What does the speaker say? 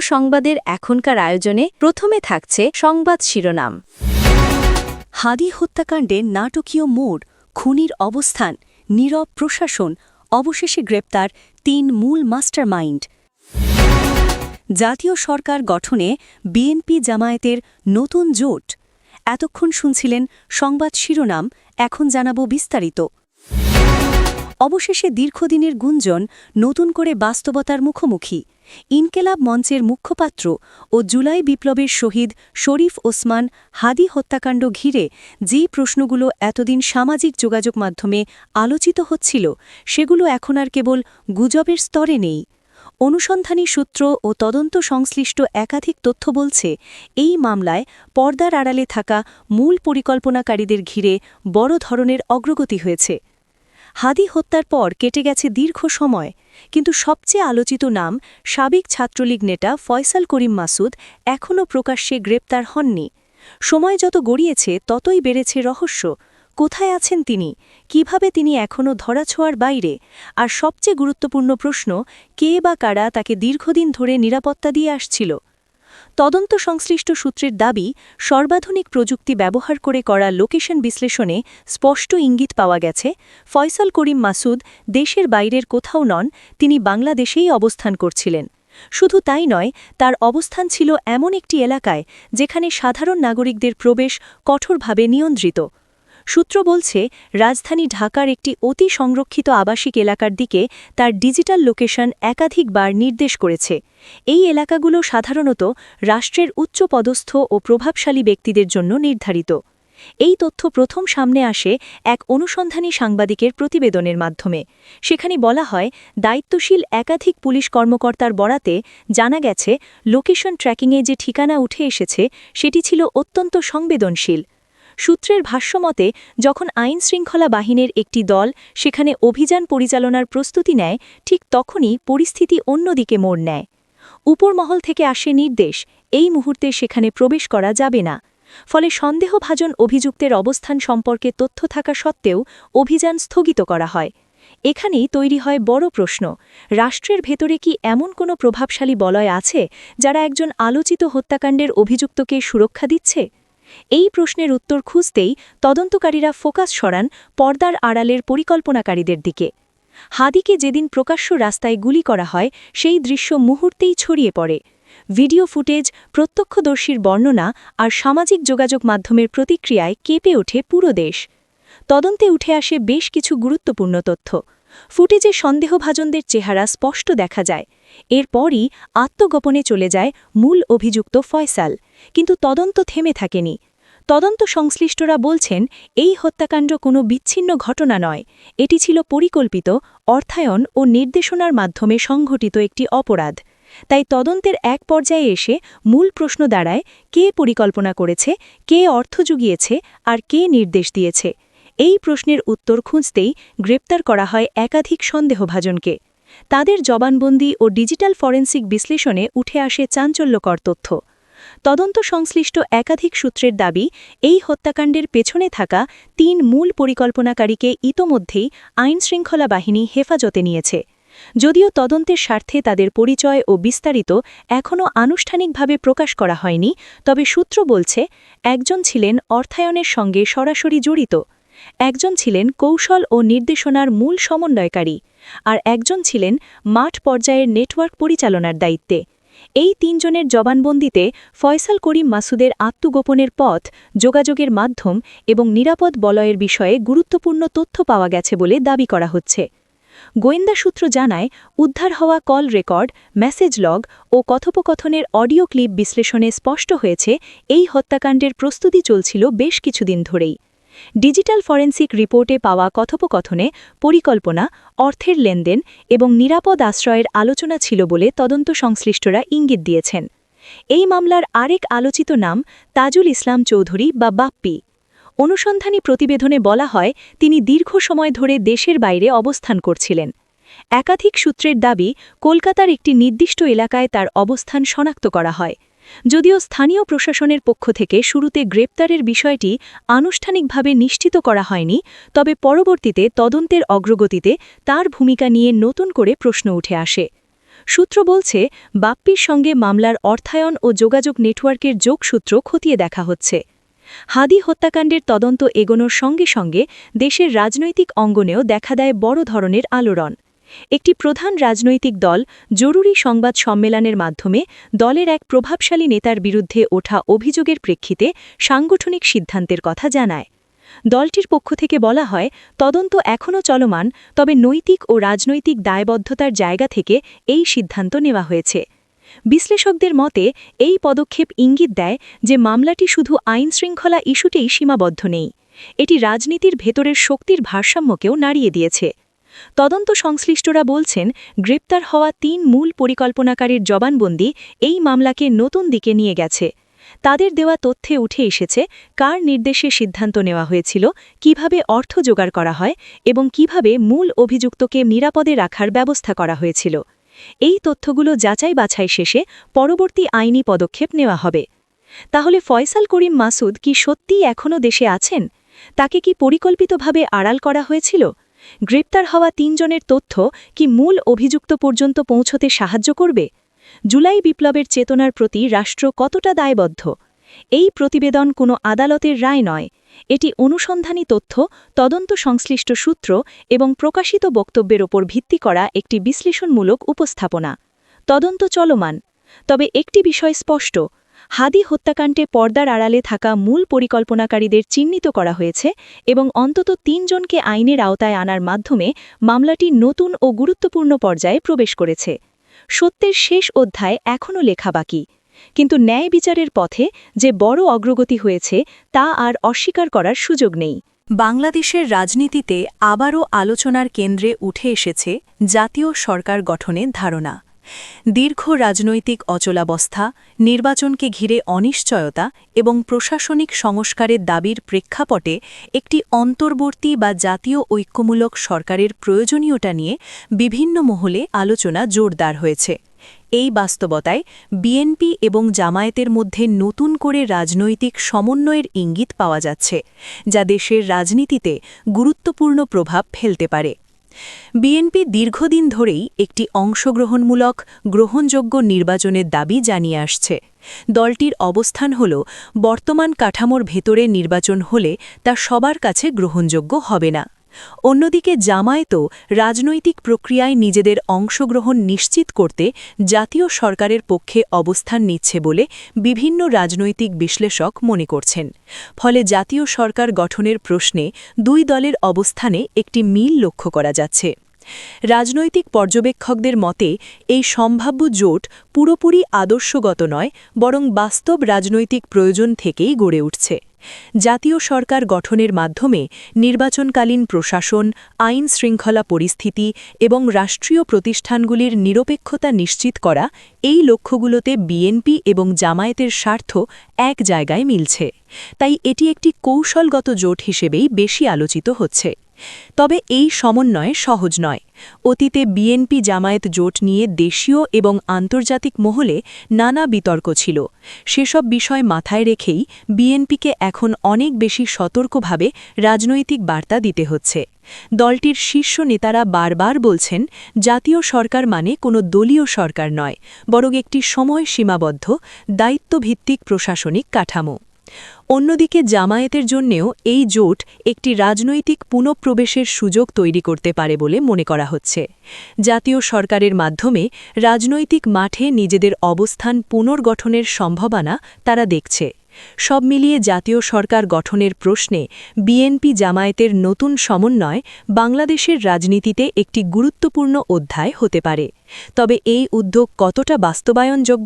সংবাদের এখনকার আয়োজনে প্রথমে থাকছে সংবাদ শিরোনাম। হাদি হত্যাকাণ্ডে নাটকীয় মোড়, খুনির অবস্থান, নীরব প্রশাসন, অবশেষে গ্রেপ্তার তিন মূল মাস্টারমাইন্ড। জাতীয় সরকার গঠনে বিএনপি জামায়াতের নতুন জোট। এতক্ষণ শুনছিলেন সংবাদ শিরোনাম, এখন জানাব বিস্তারিত। অবশেষে দীর্ঘদিনের গুঞ্জন, নতুন করে বাস্তবতার মুখোমুখি। ইনকেলাব মঞ্চের মুখপাত্র ও জুলাই বিপ্লবের শহীদ শরীফ ওসমান হাদি হত্যাকাণ্ড ঘিরে যে প্রশ্নগুলো এতদিন সামাজিক যোগাযোগ মাধ্যমে আলোচিত হচ্ছিল, সেগুলো এখন আর কেবল গুজবের স্তরে নেই। অনুসন্ধানী সূত্র ও তদন্ত সংশ্লিষ্ট একাধিক তথ্য বলছে, এই মামলায় পর্দার আড়ালে থাকা মূল পরিকল্পনাকারীদের ঘিরে বড় ধরনের অগ্রগতি হয়েছে। হাদি হত্যার পর কেটে গেছে দীর্ঘ সময়, কিন্তু সবচেয়ে আলোচিত নাম সাবেক ছাত্রলীগ নেতা ফয়সাল করিম মাসুদ এখনও প্রকাশ্যে গ্রেপ্তার হননি। সময় যত গড়িয়েছে, ততই বেড়েছে রহস্য। কোথায় আছেন তিনি? কীভাবে তিনি এখনও ধরাছোঁয়ার বাইরে? আর সবচেয়ে গুরুত্বপূর্ণ প্রশ্ন, কে বা কারা তাকে দীর্ঘদিন ধরে নিরাপত্তা দিয়ে আসছিল? তদন্ত সংশ্লিষ্ট সূত্রের দাবি, সর্বাধুনিক প্রযুক্তি ব্যবহার করে করা লোকেশন বিশ্লেষণে স্পষ্ট ইঙ্গিত পাওয়া গেছে। ফয়সাল করিম মাসুদ দেশের বাইরের কোথাও নন, তিনি বাংলাদেশেই অবস্থান করছিলেন। শুধু তাই নয়, তার অবস্থান ছিল এমন একটি এলাকায়, যেখানে সাধারণ নাগরিকদের প্রবেশ কঠোরভাবে নিয়ন্ত্রিত। সূত্র বলছে, রাজধানী ঢাকার একটি অতি সংরক্ষিত আবাসিক এলাকার দিকে তার ডিজিটাল লোকেশন একাধিকবার নির্দেশ করেছে। এই এলাকাগুলো সাধারণত রাষ্ট্রের উচ্চ পদস্থ ও প্রভাবশালী ব্যক্তিদের জন্য নির্ধারিত। এই তথ্য প্রথম সামনে আসে এক অনুসন্ধানী সাংবাদিকের প্রতিবেদনের মাধ্যমে। সেখানে বলা হয়, দায়িত্বশীল একাধিক পুলিশ কর্মকর্তার বরাতে জানা গেছে, লোকেশন ট্র্যাকিংয়ে যে ঠিকানা উঠে এসেছে, সেটি ছিল অত্যন্ত সংবেদনশীল। সূত্রের ভাষ্যমতে যখন আইন শৃঙ্খলা বাহিনীর একটি দল সেখানে অভিযান পরিচালনার প্রস্তুতি নেয়, ঠিক তখনই পরিস্থিতি অন্যদিকে মোড় নেয়। উপরমহল থেকে আসে নির্দেশ, এই মুহূর্তে সেখানে প্রবেশ করা যাবে না। ফলে সন্দেহভাজন অভিযুক্তের অবস্থান সম্পর্কে তথ্য থাকা সত্ত্বেও অভিযান স্থগিত করা হয়। এখানেই তৈরি হয় বড় প্রশ্ন, রাষ্ট্রের ভেতরে কি এমন কোনো প্রভাবশালী বলয় আছে, যারা একজন আলোচিত হত্যাকাণ্ডের অভিযুক্তকে সুরক্ষা দিচ্ছে? এই প্রশ্নের উত্তর খুঁজতেই তদন্তকারীরা ফোকাস সরান পর্দার আড়ালের পরিকল্পনাকারীদের দিকে। হাদিকে যেদিন প্রকাশ্য রাস্তায় গুলি করা হয়, সেই দৃশ্য মুহূর্তেই ছড়িয়ে পড়ে। ভিডিও ফুটেজ, প্রত্যক্ষদর্শীর বর্ণনা আর সামাজিক যোগাযোগ মাধ্যমের প্রতিক্রিয়ায় কেঁপে ওঠে পুরো দেশ। তদন্তে উঠে আসে বেশ কিছু গুরুত্বপূর্ণ তথ্য। ফুটেজে সন্দেহভাজনদের চেহারা স্পষ্ট দেখা যায়। এরপরই আত্মগোপনে চলে যায় মূল অভিযুক্ত ফয়সাল। কিন্তু তদন্ত থেমে থাকেনি। তদন্ত সংশ্লিষ্টরা বলছেন, এই হত্যাকাণ্ড কোনো বিচ্ছিন্ন ঘটনা নয়। এটি ছিল পরিকল্পিত, অর্থায়ন ও নির্দেশনার মাধ্যমে সংঘটিত একটি অপরাধ। তাই তদন্তের এক পর্যায়ে এসে মূল প্রশ্ন দাঁড়ায়, কে পরিকল্পনা করেছে, কে অর্থ জুগিয়েছে আর কে নির্দেশ দিয়েছে। এই প্রশ্নের উত্তর খুঁজতেই গ্রেপ্তার করা হয় একাধিক সন্দেহভাজনকে। তাদের জবানবন্দি ও ডিজিটাল ফরেন্সিক বিশ্লেষণে উঠে আসে চাঞ্চল্যকর তথ্য। তদন্ত সংশ্লিষ্ট একাধিক সূত্রের দাবি, এই হত্যাকাণ্ডের পেছনে থাকা তিন মূল পরিকল্পনাকারীকে ইতোমধ্যেই আইনশৃঙ্খলা বাহিনী হেফাজতে নিয়েছে। যদিও তদন্তের স্বার্থে তাদের পরিচয় ও বিস্তারিত এখনও আনুষ্ঠানিকভাবে প্রকাশ করা হয়নি, তবে সূত্র বলছে, একজন ছিলেন অর্থায়নের সঙ্গে সরাসরি জড়িত। একজন ছিলেন কৌশল ও নির্দেশনার মূল সমন্বয়কারী আর একজন ছিলেন মাঠ পর্যায়ের নেটওয়ার্ক পরিচালনার দায়িত্বে। এই তিনজনের জবানবন্দিতে ফয়সাল করিম মাসুদের আত্মগোপনের পথ, যোগাযোগের মাধ্যম এবং নিরাপদ বলয়ের বিষয়ে গুরুত্বপূর্ণ তথ্য পাওয়া গেছে বলে দাবি করা হচ্ছে। গোয়েন্দা সূত্র জানায়, উদ্ধার হওয়া কল রেকর্ড, মেসেজ লগ ও কথোপকথনের অডিও ক্লিপ বিশ্লেষণে স্পষ্ট হয়েছে, এই হত্যাকাণ্ডের প্রস্তুতি চলছিল বেশ কিছুদিন ধরেই। ডিজিটাল ফরেন্সিক রিপোর্টে পাওয়া কথোপকথনে পরিকল্পনা, অর্থের লেনদেন এবং নিরাপদ আশ্রয়ের আলোচনা ছিল বলে তদন্ত সংশ্লিষ্টরা ইঙ্গিত দিয়েছেন। এই মামলার আরেক আলোচিত নাম তাজুল ইসলাম চৌধুরী বা বাপ্পি। অনুসন্ধানী প্রতিবেদনে বলা হয়, তিনি দীর্ঘ সময় ধরে দেশের বাইরে অবস্থান করছিলেন। একাধিক সূত্রের দাবি, কলকাতার একটি নির্দিষ্ট এলাকায় তার অবস্থান শনাক্ত করা হয়। যদিও স্থানীয় প্রশাসনের পক্ষ থেকে শুরুতে গ্রেপ্তারের বিষয়টি আনুষ্ঠানিকভাবে নিশ্চিত করা হয়নি, তবে পরবর্তীতে তদন্তের অগ্রগতিতে তার ভূমিকা নিয়ে নতুন করে প্রশ্ন উঠে আসে। সূত্র বলছে, বাপ্পির সঙ্গে মামলার অর্থায়ন ও যোগাযোগ নেটওয়ার্কের যোগসূত্র খতিয়ে দেখা হচ্ছে। হাদি হত্যাকাণ্ডের তদন্ত এগোনোর সঙ্গে সঙ্গে দেশের রাজনৈতিক অঙ্গনেও দেখা দেয় বড় ধরনের আলোড়ন। একটি প্রধান রাজনৈতিক দল জরুরি সংবাদ সম্মেলনের মাধ্যমে দলের এক প্রভাবশালী নেতার বিরুদ্ধে ওঠা অভিযোগের প্রেক্ষিতে সাংগঠনিক সিদ্ধান্তের কথা জানায়। দলটির পক্ষ থেকে বলা হয়, তদন্ত এখনও চলমান, তবে নৈতিক ও রাজনৈতিক দায়বদ্ধতার জায়গা থেকে এই সিদ্ধান্ত নেওয়া হয়েছে। বিশ্লেষকদের মতে, এই পদক্ষেপ ইঙ্গিত দেয় যে মামলাটি শুধু আইনশৃঙ্খলা ইস্যুতেই সীমাবদ্ধ নেই। এটি রাজনীতির ভেতরের শক্তির ভারসাম্যকেও নাড়িয়ে দিয়েছে। তদন্ত সংশ্লিষ্টরা বলছেন, গ্রেপ্তার হওয়া তিন মূল পরিকল্পনাকারীর জবানবন্দি এই মামলাকে নতুন দিকে নিয়ে গেছে। তাদের দেওয়া তথ্যে উঠে এসেছে, কার নির্দেশে সিদ্ধান্ত নেওয়া হয়েছিল, কীভাবে অর্থ জোগাড় করা হয় এবং কীভাবে মূল অভিযুক্তকে নিরাপদে রাখার ব্যবস্থা করা হয়েছিল। এই তথ্যগুলো যাচাই বাছাই শেষে পরবর্তী আইনি পদক্ষেপ নেওয়া হবে। তাহলে ফয়সাল করিম মাসুদ কি সত্যিই এখনও দেশে আছেন? তাকে কি পরিকল্পিতভাবে আড়াল করা হয়েছিল? গ্রেপ্তার হওয়া তিনজনের তথ্য কি মূল অভিযুক্ত পর্যন্ত পৌঁছতে সাহায্য করবে? জুলাই বিপ্লবের চেতনার প্রতি রাষ্ট্র কতটা দায়বদ্ধ? এই প্রতিবেদন কোনো আদালতের রায় নয়। এটি অনুসন্ধানী তথ্য, তদন্ত সংশ্লিষ্ট সূত্র এবং প্রকাশিত বক্তব্যের ওপর ভিত্তি করা একটি বিশ্লেষণমূলক উপস্থাপনা। তদন্ত চলমান। তবে একটি বিষয় স্পষ্ট হাদি হত্যাকাণ্ডে পর্দার আড়ালে থাকা মূল পরিকল্পনাকারীদের চিহ্নিত করা হয়েছে এবং অন্তত তিনজনকে আইনের আওতায় আনার মাধ্যমে মামলাটি নতুন ও গুরুত্বপূর্ণ পর্যায়ে প্রবেশ করেছে। সত্যের শেষ অধ্যায় এখনও লেখা বাকি। কিন্তু ন্যায় বিচারের পথে যে বড় অগ্রগতি হয়েছে, তা আর অস্বীকার করার সুযোগ নেই। বাংলাদেশের রাজনীতিতে আবারও আলোচনার কেন্দ্রে উঠে এসেছে জাতীয় সরকার গঠনের ধারণা। দীর্ঘ রাজনৈতিক অচলাবস্থা, নির্বাচনকে ঘিরে অনিশ্চয়তা এবং প্রশাসনিক সংস্কারের দাবির প্রেক্ষাপটে একটি অন্তর্বর্তী বা জাতীয় ঐক্যমূলক সরকারের প্রয়োজনীয়তা নিয়ে বিভিন্ন মহলে আলোচনা জোরদার হয়েছে। এই বাস্তবতায় বিএনপি এবং জামায়াতের মধ্যে নতুন করে রাজনৈতিক সমন্বয়ের ইঙ্গিত পাওয়া যাচ্ছে, যা দেশের রাজনীতিতে গুরুত্বপূর্ণ প্রভাব ফেলতে পারে। বিএনপি দীর্ঘদিন ধরেই একটি অংশগ্রহণমূলক, গ্রহণযোগ্য নির্বাচনের দাবি জানিয়ে আসছে। দলটির অবস্থান হল, বর্তমান কাঠামোর ভেতরে নির্বাচন হলে তা সবার কাছে গ্রহণযোগ্য হবে না। অন্যদিকে জামায়াতও রাজনৈতিক প্রক্রিয়ায় নিজেদের অংশগ্রহণ নিশ্চিত করতে জাতীয় সরকারের পক্ষে অবস্থান নিচ্ছে বলে বিভিন্ন রাজনৈতিক বিশ্লেষক মনে করছেন। ফলে জাতীয় সরকার গঠনের প্রশ্নে দুই দলের অবস্থানে একটি মিল লক্ষ্য করা যাচ্ছে। রাজনৈতিক পর্যবেক্ষকদের মতে, এই সম্ভাব্য জোট পুরোপুরি আদর্শগত নয়, বরং বাস্তব রাজনৈতিক প্রয়োজন থেকেই গড়ে উঠছে। জাতীয় সরকার গঠনের মাধ্যমে নির্বাচনকালীন প্রশাসন, আইন শৃঙ্খলা পরিস্থিতি এবং রাষ্ট্রীয় প্রতিষ্ঠানগুলির নিরপেক্ষতা নিশ্চিত করা এই লক্ষ্যগুলোতে বিএনপি এবং জামায়াতের স্বার্থ এক জায়গায় মিলছে। তাই এটি একটি কৌশলগত জোট হিসেবেই বেশি আলোচিত হচ্ছে। তবে এই সমন্বয় সহজ নয়। অতীতে বিএনপি জামায়াত জোট নিয়ে দেশীয় এবং আন্তর্জাতিক মহলে নানা বিতর্ক ছিল। সেসব বিষয় মাথায় রেখেই বিএনপিকে এখন অনেক বেশি সতর্কভাবে রাজনৈতিক বার্তা দিতে হচ্ছে। দলটির শীর্ষ নেতারা বারবার বলছেন, জাতীয় সরকার মানে কোনো দলীয় সরকার নয়, বরং একটি সময় সীমাবদ্ধ, দায়িত্বভিত্তিক প্রশাসনিক কাঠামো। অন্যদিকে জামায়াতের জন্যেও এই জোট একটি রাজনৈতিক পুনঃপ্রবেশের সুযোগ তৈরি করতে পারে বলে মনে করা হচ্ছে। জাতীয় সরকারের মাধ্যমে রাজনৈতিক মাঠে নিজেদের অবস্থান পুনর্গঠনের সম্ভাবনা তারা দেখছে। সব মিলিয়ে জাতীয় সরকার গঠনের প্রশ্নে বিএনপি জামায়াতের নতুন সমন্বয় বাংলাদেশের রাজনীতিতে একটি গুরুত্বপূর্ণ অধ্যায় হতে পারে। তবে এই উদ্যোগ কতটা বাস্তবায়নযোগ্য